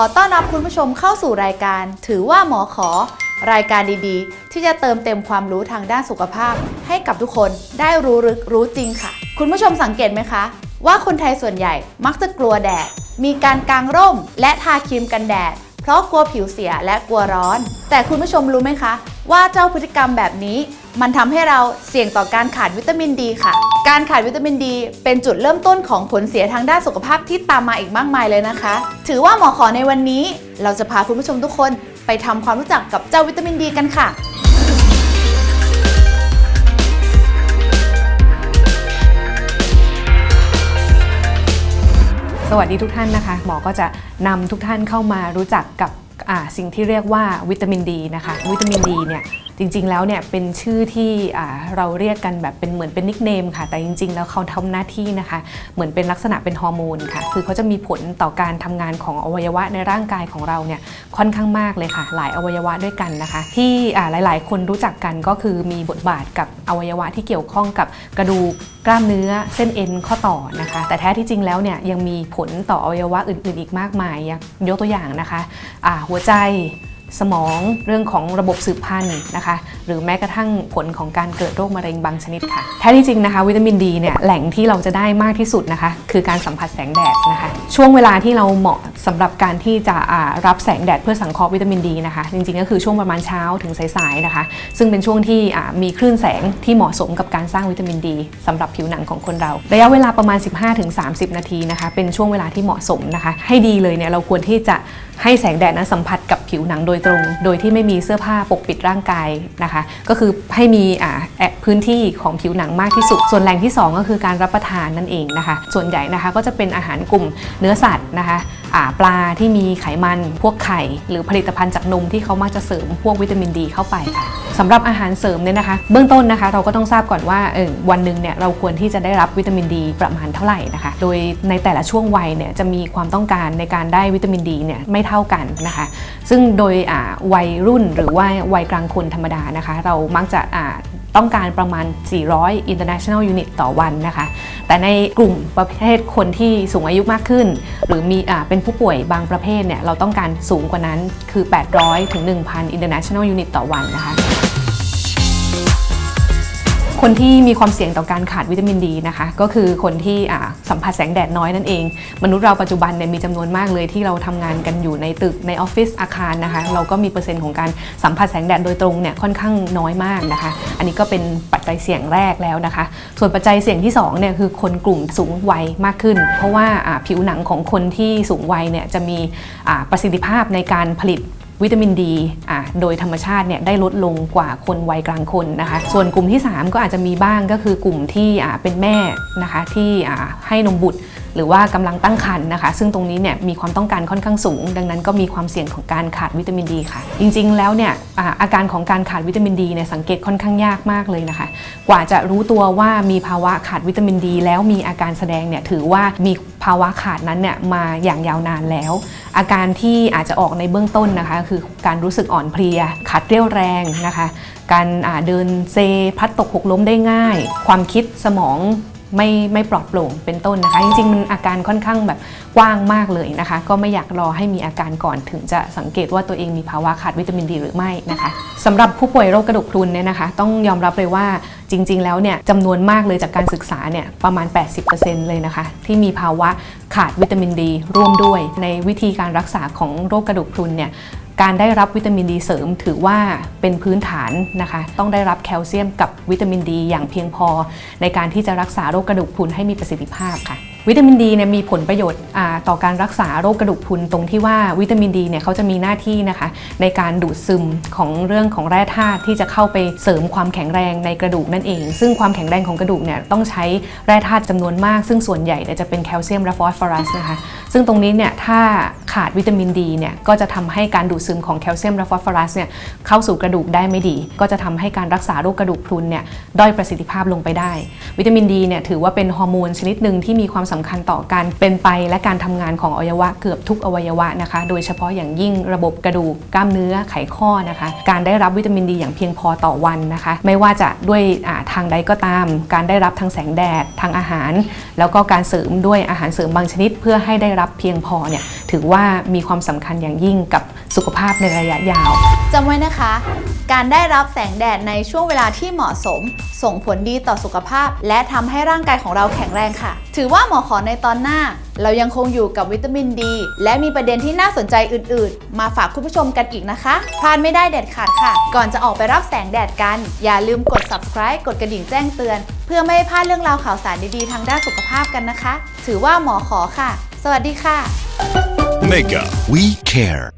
อต้อนรับคุณผู้ชมเข้าสู่รายการ ถือว่าหมอขอ รายการดีๆ ที่จะเติมเต็มความรู้ทางด้านสุขภาพ ให้กับทุกคนได้รู้ลึกรู้จริงค่ะ คุณผู้ชมสังเกตไหมคะ ว่าคนไทยส่วนใหญ่มักจะกลัวแดด มีการกางร่ม และทาครีมกันแดด เพราะกลัวผิวเสียและกลัวร้อน แต่คุณผู้ชมรู้ไหมคะ ว่าเจ้าพฤติกรรมแบบนี้ มันทำให้เราเสี่ยงต่อการขาดวิตามินดีค่ะ การขาดวิตามินดีเป็นจุดเริ่มต้นของผลเสียทางด้านสุขภาพที่ตามมาอีกมากมายเลยนะคะ ถือว่าหมอขอในวันนี้ เราจะพาคุณผู้ชมทุกคนไปทำความรู้จักกับเจ้าวิตามินดีกันค่ะสวัสดีทุกท่านนะคะ หมอก็จะนำทุกท่านเข้ามารู้จักกับสิ่งที่เรียกว่าวิตามินดีนะคะ วิตามินดีเนี่ย จริงๆแล้วเนี่ยเป็นชื่อที่เราเรียกกันแบบเป็นเหมือนเป็นนิกเนมค่ะ แต่จริงๆ แล้วเขาทำหน้าที่นะคะ เหมือนเป็นลักษณะเป็นฮอร์โมนค่ะ คือเขาจะมีผลต่อการทำงานของอวัยวะในร่างกายของเราเนี่ยค่อนข้างมากเลยค่ะ หลายอวัยวะด้วยกันนะคะ ที่หลายๆ คนรู้จักกันก็คือมีบทบาทกับอวัยวะที่เกี่ยวข้องกับกระดูกกล้ามเนื้อเส้นเอ็นข้อต่อนะคะ แต่แท้ที่จริงแล้วเนี่ยยังมีผลต่ออวัยวะอื่นๆ อีกมากมายอย่างยกตัวอย่างนะคะหัวใจ สมองเรื่องของระบบสืบพันธุ์นะคะ หรือแม้กระทั่งผลของการเกิดโรคมะเร็งบางชนิดค่ะ แท้ที่จริงนะคะวิตามินดีเนี่ยแหล่งที่เราจะได้มากที่สุดนะคะ คือการสัมผัสแสงแดดนะคะ ช่วงเวลาที่เราเหมาะสำหรับการที่จะรับแสงแดดเพื่อสังเคราะห์วิตามินดีนะคะ จริงๆก็คือช่วงประมาณเช้าถึงสายๆนะคะ ซึ่งเป็นช่วงที่มีคลื่นแสงที่เหมาะสมกับการสร้างวิตามินดีสำหรับผิวหนังของคนเรา ระยะเวลาประมาณ 15-30 นาทีนะคะ เป็นช่วงเวลาที่เหมาะสมนะคะ ให้ดีเลยเนี่ยเราควรที่จะให้แสงแดดนั้นสัมผัสกับ ผิวหนังโดยตรง โดยที่ไม่มีเสื้อผ้าปกปิดร่างกายนะคะ ก็คือให้มีอ่าแอะพื้นที่ของผิวหนังมากที่สุด ส่วนแหล่งที่ 2 ก็คือการรับประทานนั่นเองนะคะ ส่วนใหญ่นะคะก็จะเป็นอาหารกลุ่มเนื้อสัตว์นะคะปลาที่มีไขมันพวกไข่ หรือผลิตภัณฑ์จากนมที่เขามักจะเสริมพวกวิตามินดีเข้าไปค่ะสำหรับอาหารเสริมเนี่ยนะคะ เบื้องต้นนะคะเราก็ต้องทราบก่อนว่าเออวันหนึ่งเนี่ยเราควรที่จะได้รับวิตามินดีประมาณเท่าไหร่นะคะ โดยในแต่ละช่วงวัยเนี่ยจะมีความต้องการในการได้วิตามินดีเนี่ยไม่เท่ากันนะคะ ซึ่งโดยวัยรุ่นหรือว่าวัยกลางคนธรรมดานะคะ เรามักจะอ่าต้องการประมาณ 400 international unit ต่อวันนะคะ แต่ในกลุ่มประเภทคนที่สูงอายุมากขึ้น หรือมีอ่าเป็นผู้ป่วยบางประเภทเนี่ยเราต้องการสูงกว่านั้นคือ 800ถึง1,000 international unit ต่อวันนะคะ คนที่มีความเสี่ยงต่อการขาดวิตามินดีนะคะ ก็คือคนที่สัมผัสแสงแดดน้อยนั่นเอง มนุษย์เราปัจจุบันเนี่ยมีจำนวนมากเลยที่เราทำงานกันอยู่ในตึกในออฟฟิศอาคารนะคะ เราก็มีเปอร์เซ็นต์ของการสัมผัสแสงแดดโดยตรงเนี่ยค่อนข้างน้อยมากนะคะ อันนี้ก็เป็นปัจจัยเสี่ยงแรกแล้วนะคะ ส่วนปัจจัยเสี่ยงที่2เนี่ยคือคนกลุ่มสูงวัยมากขึ้น เพราะว่าผิวหนังของคนที่สูงวัยเนี่ยจะมีประสิทธิภาพในการผลิต วิตามินดีอะโดยธรรมชาติเนี่ยได้ลดลงกว่าคนวัยกลางคนนะคะ ส่วนกลุ่มที่ 3 ก็อาจจะมีบ้างก็คือกลุ่มที่อะเป็นแม่นะคะที่อะให้นมบุตรหรือว่ากำลังตั้งครรภ์นะคะ ซึ่งตรงนี้เนี่ยมีความต้องการค่อนข้างสูง ดังนั้นก็มีความเสี่ยงของการขาดวิตามินดีค่ะ จริงๆแล้วเนี่ยออาการของการขาดวิตามินดีเนี่ยสังเกตค่อนข้างยากมากเลยนะคะ กว่าจะรู้ตัวว่ามีภาวะขาดวิตามินดี แล้วมีอาการแสดงเนี่ยถือว่ามีาวะขาดนั้นเนี่ยมาอย่างยาวนานแล้ว อาการที่อาจจะออกในเบื้องต้นนะคะ คือการรู้สึกอ่อนเพลีย ขาดเรี่ยวแรงนะคะ การเดินเซพัดตกหกล้มได้ง่าย ความคิดสมอง ไม่ไม่ปลอดโปร่งเป็นต้นนะคะ จริงๆมันอาการค่อนข้างแบบกว้างมากเลยนะคะ ก็ไม่อยากรอให้มีอาการก่อนถึงจะสังเกตว่าตัวเองมีภาวะขาดวิตามินดีหรือไม่นะคะสำหรับผู้ป่วยโรคกระดูกพรุนเนี่ยนะคะ ต้องยอมรับเลยว่าจริง ๆ แล้วเนี่ยจำนวนมากเลยจากการศึกษาเนี่ยประมาณ 80%เลยนะคะ ที่มีภาวะขาดวิตามินดีร่วมด้วยในวิธีการรักษาของโรคกระดูกพรุนเนี่ย การได้รับวิตามินดีเสริม ถือว่าเป็นพื้นฐานนะคะ ต้องได้รับแคลเซียมกับวิตามินดีอย่างเพียงพอ ในการที่จะรักษาโรคกระดูกพรุนให้มีประสิทธิภาพค่ะ วิตามินดีเนี่ยมีผลประโยชน์ต่อการรักษาโรคกระดูกพรุนตรงที่ว่าวิตามินดีเนี่ยเขาจะมีหน้าที่นะคะ ในการดูดซึมของเรื่องของแร่ธาตุที่จะเข้าไปเสริมความแข็งแรงในกระดูกนั่นเอง ซึ่งความแข็งแรงของกระดูกเนี่ยต้องใช้แร่ธาตุจำนวนมาก ซึ่งส่วนใหญ่จะเป็นแคลเซียมและฟอสฟอรัสนะคะ ซึ่งตรงนี้เนี่ยถ้าขาดวิตามินดีเนี่ยก็จะทำให้การดูดซึมของแคลเซียมและฟอสฟอรัสเนี่ยเข้าสู่กระดูกได้ไม่ดี ก็จะทำให้การรักษาโรคกระดูกพรุนเนี่ยด้อยประสิทธิภาพลงไปได้ วิตามินดีเนี่ยถือว่าเป็นฮอร์โมนชนิดหนึ่งที่มีความสำคัญต่อการเป็นไปและการทำงานของอวัยวะเกือบทุกอวัยวะนะคะ โดยเฉพาะอย่างยิ่งระบบกระดูกกล้ามเนื้อไขข้อนะคะ การได้รับวิตามินดีอย่างเพียงพอต่อวันนะคะ ไม่ว่าจะด้วยทางใดก็ตาม การได้รับทางแสงแดดทางอาหาร แล้วก็การเสริมด้วยอาหารเสริมบางชนิด เพื่อให้ได้รับเพียงพอเนี่ยถือว่ามีความสำคัญอย่างยิ่งกับสุขภาพในระยะยาว จำไว้นะคะ การได้รับแสงแดดในช่วงเวลาที่เหมาะสม ส่งผลดีต่อสุขภาพ และทำให้ร่างกายของเราแข็งแรงค่ะ ถือว่าหมอขอในตอนหน้า เรายังคงอยู่กับวิตามินดี และมีประเด็นที่น่าสนใจอื่น ๆ มาฝากคุณผู้ชมกันอีกนะคะพลาดไม่ได้เด็ดขาดค่ะ ก่อนจะออกไปรับแสงแดดกัน อย่าลืมกด subscribe กดกระดิ่งแจ้งเตือน เพื่อไม่ให้พลาดเรื่องราวข่าวสารดี ๆ ทางด้านสุขภาพกันนะคะ ถือว่าหมอขอค่ะ สวัสดีค่ะ Mega, we care.